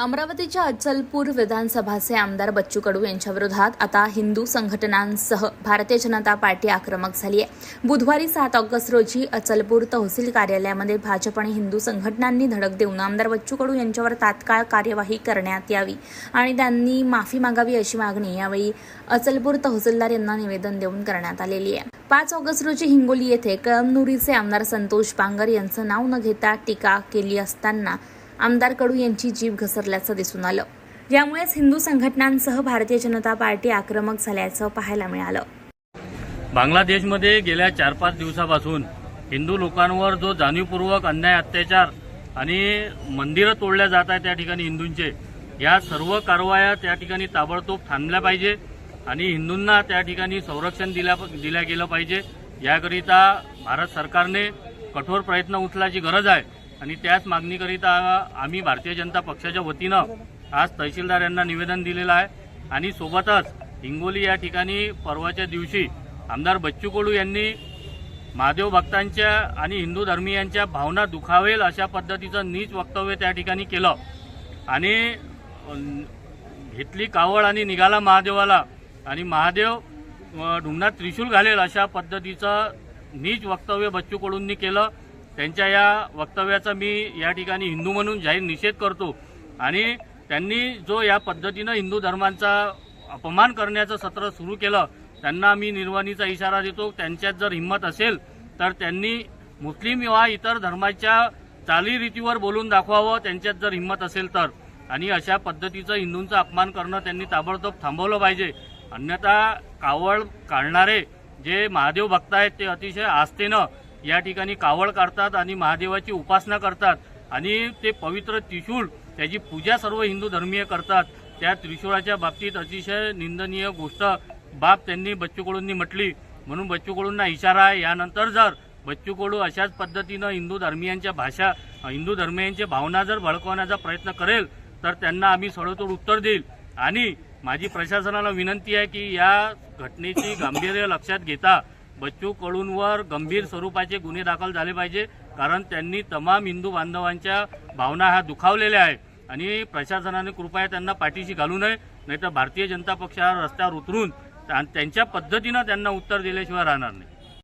अमरावतीच्या अचलपूर विधानसभाचे आमदार बच्चू कडू यांच्याविरोधात आता हिंदू संघटनांसह भारतीय जनता पार्टी आक्रमक झाली आहे. बुधवारी सात ऑगस्ट रोजी अचलपूर तहसील कार्यालयामध्ये भाजप आणि हिंदू संघटनांनी धडक देऊन आमदार बच्चू कडू यांच्यावर तात्काळ कार्यवाही करण्यात यावी आणि त्यांनी माफी मागावी अशी मागणी यावेळी अचलपूर तहसीलदार यांना निवेदन देऊन करण्यात आलेली आहे. पाच ऑगस्ट रोजी हिंगोली येथे कळमनुरीचे आमदार संतोष पांगर यांचं नाव न घेता टीका केली असताना आमदार कडू यांची जीभ घसरल्याचं दिसून आलं. यामुळेच हिंदू संघटनांसह भारतीय जनता पार्टी आक्रमक झाल्याचं पाहायला मिळालं. बांगलादेशमध्ये गेल्या चार पाच दिवसापासून हिंदू लोकांवर जो जाणीवपूर्वक अन्याय अत्याचार आणि मंदिरं तोडल्या जात आहेत त्या ठिकाणी हिंदूंचे या सर्व कारवाया त्या ठिकाणी ताबडतोब थांबल्या पाहिजे आणि हिंदूंना त्या ठिकाणी संरक्षण दिल्या दिल्या गेलं पाहिजे. याकरिता भारत सरकारने कठोर प्रयत्न उचलायची गरज आहे. आणि त्याच मागणीकरिता आम्ही भारतीय जनता पक्षाच्या वतीनं आज तहसीलदार यांना निवेदन दिलेलं आहे. आणि सोबतच हिंगोली या ठिकाणी परवाच्या दिवशी आमदार बच्चू कडू यांनी महादेव भक्तांच्या आणि हिंदू धर्मीयांच्या भावना दुखावेल अशा पद्धतीचं नीच वक्तव्य त्या ठिकाणी केलं. आणि घेतली कावळ आणि निघाला महादेवाला. आणि महादेव ढुंगणात त्रिशूल घालेल अशा पद्धतीचं नीच वक्तव्य बच्चू कडूंनी केलं. त्यांच्या या वक्तव्याचा मी या ठिकाणी हिंदू म्हणून जाहीर निषेध करतो. आणि त्यांनी जो या पद्धतीनं हिंदू धर्मांचा अपमान करण्याचं सत्र सुरू केलं त्यांना मी निर्वाणीचा इशारा देतो. त्यांच्यात जर हिंमत असेल तर त्यांनी मुस्लिम वा इतर धर्माच्या चालीरीतीवर बोलून दाखवावं. त्यांच्यात जर हिंमत असेल तर. आणि अशा पद्धतीचं हिंदूंचा अपमान करणं त्यांनी ताबडतोब थांबवलं पाहिजे. अन्यथा कावळ काढणारे जे महादेव भक्त आहेत ते अतिशय आस्थेनं या ठिकाणी कावळ काढतात आणि महादेवाची उपासना करतात. आणि ते पवित्र त्रिशूळ त्याची पूजा सर्व हिंदू धर्मीय करतात. त्या त्रिशूळाच्या बाबतीत अतिशय निंदनीय गोष्ट बाब त्यांनी बच्चू कडूंनी म्हटली. म्हणून बच्चू कडूंना इशारा आहे. यानंतर जर बच्चू कडू अशाच पद्धतीनं हिंदू धर्मियांच्या भाषा हिंदू धर्मियांच्या भावना जर भडकवण्याचा प्रयत्न करेल तर त्यांना आम्ही सडोतोड उत्तर देईल. आणि माझी प्रशासनाला विनंती आहे की या घटनेची गांभीर्य लक्षात घेता. बच्चू कडूंवर गंभीर स्वरूपाचे गुन्हे दाखल झाले पाहिजे कारण त्यांनी तमाम हिंदू बांधवांच्या भावना ह्या दुखावलेल्या आहे आणि प्रशासनाने कृपया त्यांना पाठीशी घालू नये नाहीतर भारतीय जनता पक्ष हा रस्त्यावर उतरून त्यांच्या पद्धतीनं त्यांना उत्तर दिल्याशिवाय राहणार नाही.